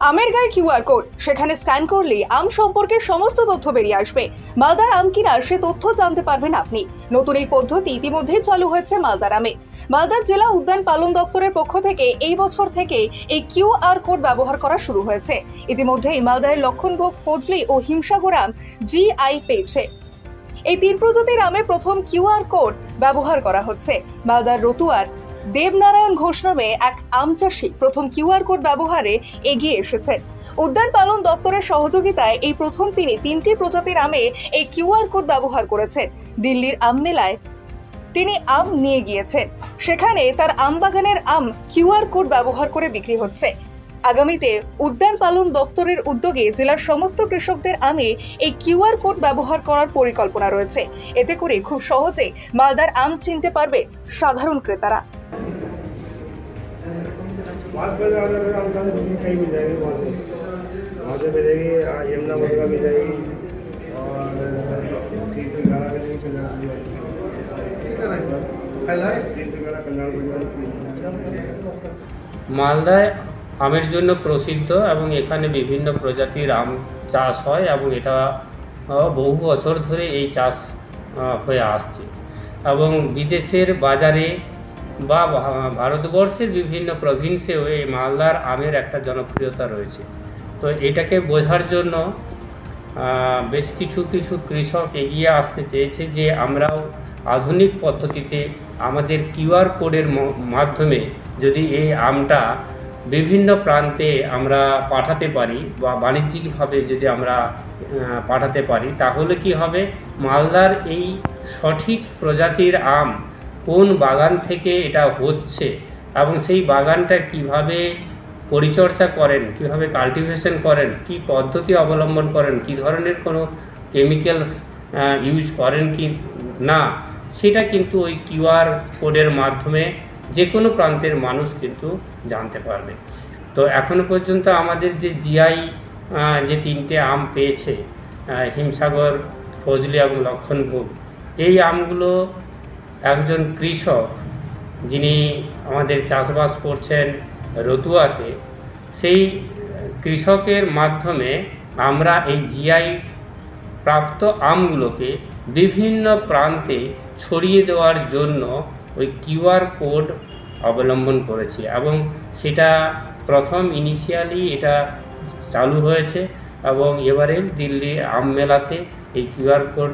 আমের গায়ে QR code. সেখানে স্ক্যান করলেই আম সম্পর্কে সমস্ত তথ্য বেরিয়ে আসবে। মালদার আম কিনা সে তথ্য জানতে পারবেন আপনি। নতুন এই পদ্ধতি ইতিমধ্যেই চালু হয়েছে মালদার আমে। মালদার জেলা উদ্যান পালন দপ্তরের পক্ষ থেকে এই বছর থেকে এই কিউআর কোড ব্যবহার করা শুরু হয়েছে। ইতিমধ্যেই মালদার লক্ষণভোগ, ফজলি ও হিমসাগর আম জিআই পেয়েছে। এই তিন প্রজাতির আমে প্রথম কিউআর কোড ব্যবহার করা হচ্ছে। মালদার রতুয়ার দেবনারায়ণ ঘোষ নামে এক আম চাষি প্রথম কিউআর কোড ব্যবহারে এগিয়ে এসেছেন। উদ্যান পালন দফতরের সহযোগিতায় এই প্রথম তিনি তিনটি প্রজাতির আমে এই কিউআর কোড ব্যবহার করেছেন। দিল্লির আম মেলায় তিনি আম নিয়ে গিয়েছেন। সেখানে তার আম বাগানের আম কিউআর কোড ব্যবহার করে বিক্রি হচ্ছে। আগামীতে উদ্যান পালন দফতরের উদ্যোগে জেলার সমস্ত কৃষকদের আমে এই কিউআর কোড ব্যবহার করার পরিকল্পনা রয়েছে। এতে করে খুব সহজে মালদার আম চিনতে পারবে সাধারণ ক্রেতারা। बात कर रहे हैं हम सारे दूसरी कहीं मिल जाएंगे वहाँ पे वहाँ से मिलेगी हाँ, यमुना मधुरा मिल जाएगी और तीन सौ ग्यारह में नहीं मिल जाएगी तीन सौ ग्यारह कल्याण मिल जाएगी মালদায় আমের জন্য প্রসিদ্ধ এবং এখানে বিভিন্ন প্রজাতির আম চাষ হয় এবং এটা আহ, বহু বছর ধরে এই চাষ আহ, হয়ে আসছে এবং বিদেশের বাজারে বা ভারতবর্ষের বিভিন্ন প্রভিন্সেও এই মালদার আমের একটা জনপ্রিয়তা রয়েছে। তো এটাকে বোঝার জন্য বেশ কিছু কিছু কৃষক এগিয়ে আসতে চেয়েছে যে আমরাও আধুনিক পদ্ধতিতে আমাদের কিউআর কোডের মাধ্যমে যদি এই আমটা বিভিন্ন প্রান্তে আমরা পাঠাতে পারি বা বাণিজ্যিকভাবে যদি আমরা পাঠাতে পারি, তাহলে কি হবে? মালদার এই সঠিক প্রজাতির আম কোন বাগান থেকে এটা হচ্ছে এবং সেই বাগানটা কীভাবে পরিচর্যা করেন, কীভাবে কাল্টিভেশন করেন, কি পদ্ধতি অবলম্বন করেন, কি ধরনের কোনো কেমিক্যালস ইউজ করেন কি না, সেটা কিন্তু ওই কিউআর কোডের মাধ্যমে যে কোনো প্রান্তের মানুষ কিন্তু জানতে পারবে। তো এখনও পর্যন্ত আমাদের যে জিআই যে তিনটে আম পেয়েছে হিমসাগর, ফজলি এবং লক্ষণভোগ, এই আমগুলো একজন কৃষক যিনি আমাদের চাষবাস করছেন রতুয়াতে, সেই কৃষকের মাধ্যমে আমরা এই জিআই প্রাপ্ত আমগুলোকে বিভিন্ন প্রান্তে ছড়িয়ে দেওয়ার জন্য ওই কিউআর কোড অবলম্বন করেছি এবং সেটা প্রথম ইনিশিয়ালি এটা চালু হয়েছে। এবং এবারে দিল্লি আম মেলাতে এই কিউআর কোড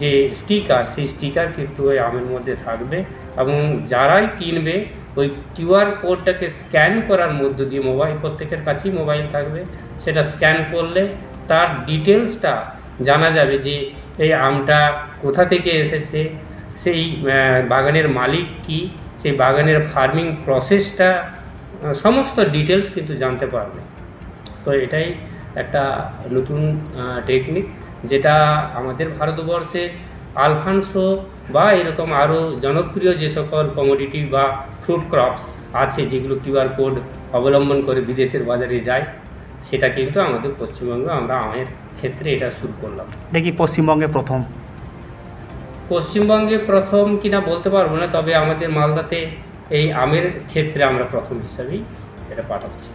যে স্টিকার, সেই স্টিকার কিন্তু ওই আমের মধ্যে থাকবে এবং যারাই কিনবে, ওই কিউআর কোডটাকে স্ক্যান করার মধ্য দিয়ে মোবাইল, প্রত্যেকের কাছেই মোবাইল থাকবে। সেটা স্ক্যান করলে তার ডিটেলসটা জানা যাবে যে এই আমটা কোথা থেকে এসেছে, সেই বাগানের মালিক কি, সেই বাগানের ফার্মিং প্রসেসটা সমস্ত ডিটেলস কিন্তু জানতে পারবে। তো এটাই নতুন টেকনিক যেটা আমাদের ভারতবর্ষে আলফানসো বা এরকম আরও জনপ্রিয় যে সকল কমোডিটি বা ফ্রুট ক্রপস আছে যেগুলো কিউআর কোড অবলম্বন করে বিদেশের বাজারে যায় সেটা কিন্তু আমাদের পশ্চিমবঙ্গে আমরা আমের ক্ষেত্রে এটা শুরু করলাম। দেখি পশ্চিমবঙ্গে প্রথম? পশ্চিমবঙ্গে প্রথম কিনা বলতে পারব না তবে আমাদের মালদাতে এই আমের ক্ষেত্রে আমরা প্রথম হিসাবেই এটা পাঠাচ্ছি।